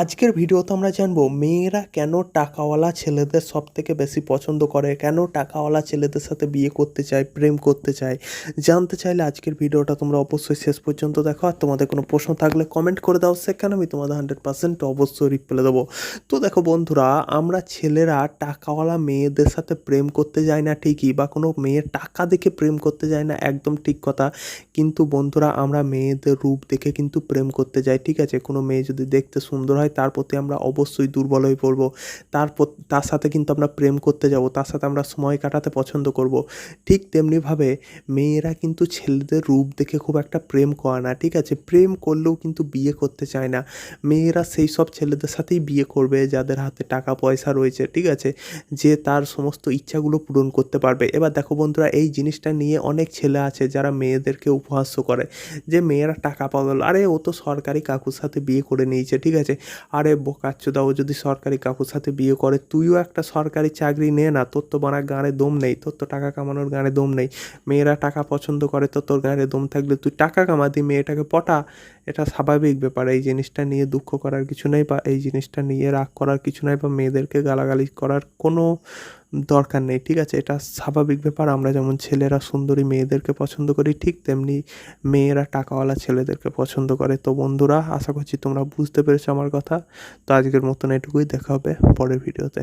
আজকের ভিডিওতে আমরা জানব, মেয়েরা কেন টাকাওয়ালা ছেলেদের সব থেকে বেশি পছন্দ করে? কেন টাকাওয়ালা ছেলেদের সাথে বিয়ে করতে চায়, প্রেম করতে চায়? জানতে চাইলে আজকের ভিডিওটা তোমরা অবশ্যই শেষ পর্যন্ত দেখো। আর তোমাদের কোনো প্রশ্ন থাকলে কমেন্ট করে দাও, সেখানে আমি তোমাদের হান্ড্রেড পার্সেন্ট অবশ্যই রিপ্লাই দেবো। তো দেখো বন্ধুরা, আমরা ছেলেরা টাকাওয়ালা মেয়েদের সাথে প্রেম করতে যাই না ঠিকই, বা কোনো মেয়ের টাকা দেখে প্রেম করতে যাই না একদম ঠিক কথা। কিন্তু বন্ধুরা, আমরা মেয়েদের রূপ দেখে কিন্তু প্রেম করতে যাই, ঠিক আছে? কোনো মেয়ে যদি দেখতে সুন্দর হয় তার প্রতি আমরা অবশ্যই দুর্বল হয়ে পড়ব। তার তার সাথে কিন্তু আমরা প্রেম করতে যাব, তার সাথে আমরা সময় কাটাতে পছন্দ করব। ঠিক তেমনিভাবে মেয়েরা কিন্তু ছেলেদের রূপ দেখে খুব একটা প্রেম করে না, ঠিক আছে? প্রেম করলেও কিন্তু বিয়ে করতে চায় না। মেয়েরা সেই সব ছেলেদের সাথেই বিয়ে করবে, যাদের হাতে টাকা, পয়সা রয়েছে, ঠিক আছে? যে তার সমস্ত ইচ্ছাগুলো পূরণ করতে পারবে। এবার দেখো বন্ধুরা, এই জিনিসটা নিয়ে অনেক ছেলে আছে যারা মেয়েদেরকে উপহাস্য করে। যে মেয়েরা টাকা পাগল আরে ও তো সরকারি কাকুর সাথে বিয়ে করে নিয়েছে, ঠিক আছে? আরে বোকাচ্চোদা ও যদি সরকারি কাকুর সাথে বিয়ে করে, তুইও একটা সরকারি চাকরি নে না, তোর তো বানা গানে দম নেই, তোর তো টাকা কামানোর গানে দম নেই। মেয়েরা টাকা পছন্দ করে তো তোর গানে দম থাকলে তুই টাকা কামাতি মেয়েটাকে পটা। এটা স্বাভাবিক ব্যাপার, এই জিনিসটা নিয়ে দুঃখ করার কিছু নেই বা এই জিনিসটা নিয়ে রাগ করার কিছু নাই বা মেয়েদেরকে গালাগালি করার কোনো দরকার নেই, ঠিক আছে? এটা স্বাভাবিক ব্যাপার। আমরা যেমন ছেলেরা সুন্দরী মেয়েদেরকে পছন্দ করি, ঠিক তেমনি মেয়েরা টাকাওয়ালা ছেলেদেরকে পছন্দ করে। তো বন্ধুরা, আশা করছি তোমরা বুঝতে পেরেছ আমার কথা। তো আজকের মতন এটুকুই, দেখা হবে পরের ভিডিওতে।